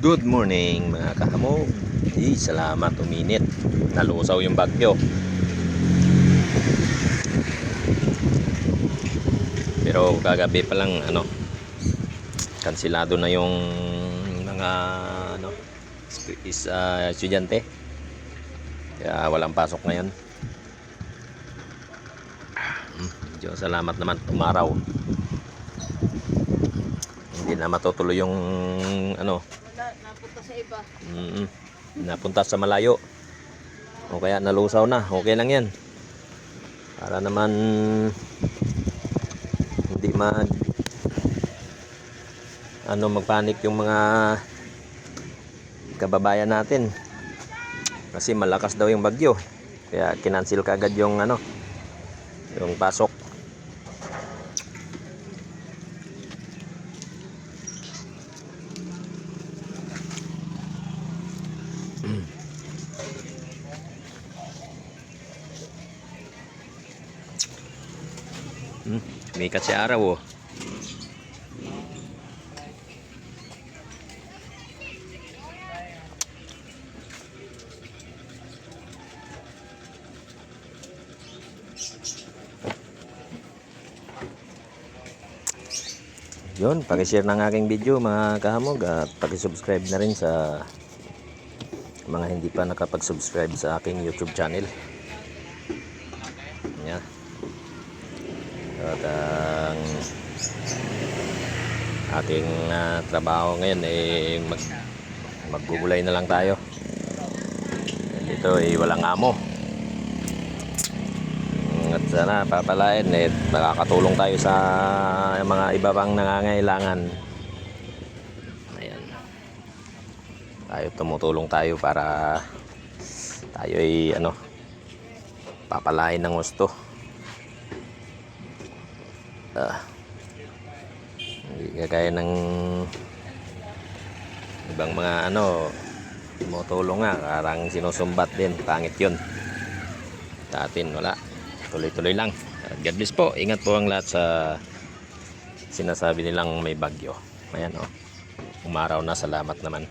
Good morning mga kahamog. Eh, salamat uminit. Nalusaw yung bagyo. Pero kagabi pa lang ano kansilado na yung mga ano is uh, estudyante. Kaya walang pasok ngayon. Hmm, Medyo salamat naman umaraw. Hindi na matutuloy yung ano iba. Mm, napunta sa malayo. O kaya nalusaw na. Okay lang yan. Para naman hindi mag ano magpanik yung mga kababayan natin. Kasi malakas daw yung bagyo. Kaya kinansil kagad yung ano yung pasok. Hmm, may kasi araw oh. Yun, pakishare ng aking video mga kahamog at pakisubscribe na rin sa mga hindi pa nakapag-subscribe sa aking YouTube channel. Yan. At ang ating ah, trabaho ngayon ay mag magbubulay na lang tayo. Dito ay walang amo. At sana papalain eh makakatulong tayo sa mga iba pang nangangailangan. Ayan. Tayo tumutulong tayo para tayo ay ano papalain ng gusto. Ah. Hindi kagaya ng ibang mga ano tumutulong nga karang sinusumbat din. Pangit yun. Atin wala. Tuloy-tuloy lang. At God bless po. Ingat po ang lahat sa sinasabi nilang may bagyo. Ayan o umaraw na salamat naman